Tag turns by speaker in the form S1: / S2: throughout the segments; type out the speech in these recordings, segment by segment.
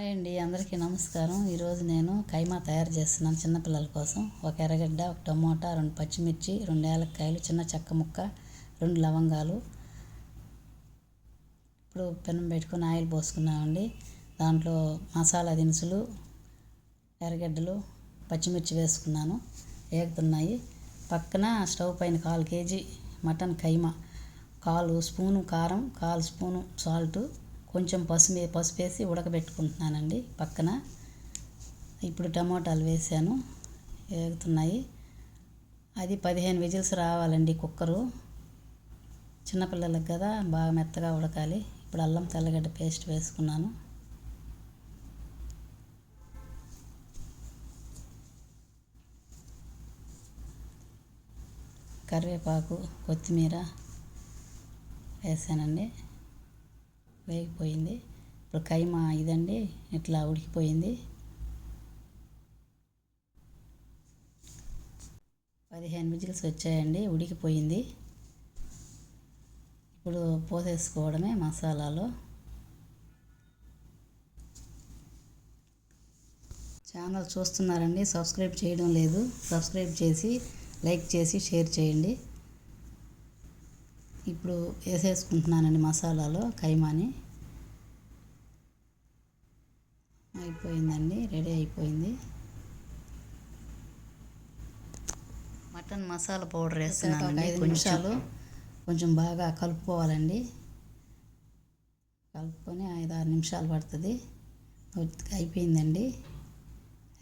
S1: Hi అండి అందరికీ నమస్కారం. ఈరోజు నేను కైమా తయారు చేస్తున్నాను చిన్నపిల్లల కోసం. ఒక ఎర్రగడ్డ ఒక టమోటా రెండు పచ్చిమిర్చి రెండు ఏలక్కాయలు చిన్న చెక్క ముక్క రెండు లవంగాలు. ఇప్పుడు పెనం పెట్టుకొని ఆయిల్ పోసుకున్నామండి. దాంట్లో మసాలా దినుసులు ఎర్రగడ్డలు పచ్చిమిర్చి వేసుకున్నాను. వేగుతున్నాయి. పక్కన స్టవ్ పైన కాలు కేజీ మటన్ కైమా. కాలు స్పూను కారం కాలు స్పూను సాల్టు కొంచెం పసుపు పసుపు వేసి ఉడకబెట్టుకుంటున్నానండి పక్కన. ఇప్పుడు టమోటాలు వేసాను వేగుతున్నాయి అది పదిహేను విజిల్స్ రావాలండి కుక్కరు. చిన్నపిల్లలకు కదా బాగా మెత్తగా ఉడకాలి. ఇప్పుడు అల్లం తెల్లగడ్డ పేస్ట్ వేసుకున్నాను. కరివేపాకు కొత్తిమీర వేసానండి. వేగిపోయింది ఇప్పుడు కైమా ఇదండి ఇట్లా ఉడికిపోయింది? పదిహేను విజిల్స్ వచ్చాయండి ఉడికిపోయింది. ఇప్పుడు పోసేసుకోవడమే మసాలాలో. ఛానల్ చూస్తున్నారండి సబ్స్క్రైబ్ చేయడం లేదు. సబ్స్క్రైబ్ చేసి లైక్ చేసి షేర్ చేయండి. ఇప్పుడు వేసేసుకుంటున్నానండి మసాలాలో కైమాని. అయిపోయిందండి రెడీ అయిపోయింది. మటన్ మసాలా పౌడర్ వేస్తున్నానండి ఐదు నిమిషాలు. కొంచెం బాగా కలుపుకోవాలండి. కలుపుకొని ఐదు ఆరు నిమిషాలు పడుతుంది. అయిపోయిందండి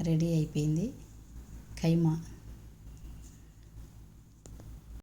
S1: రెడీ అయిపోయింది. కైమా.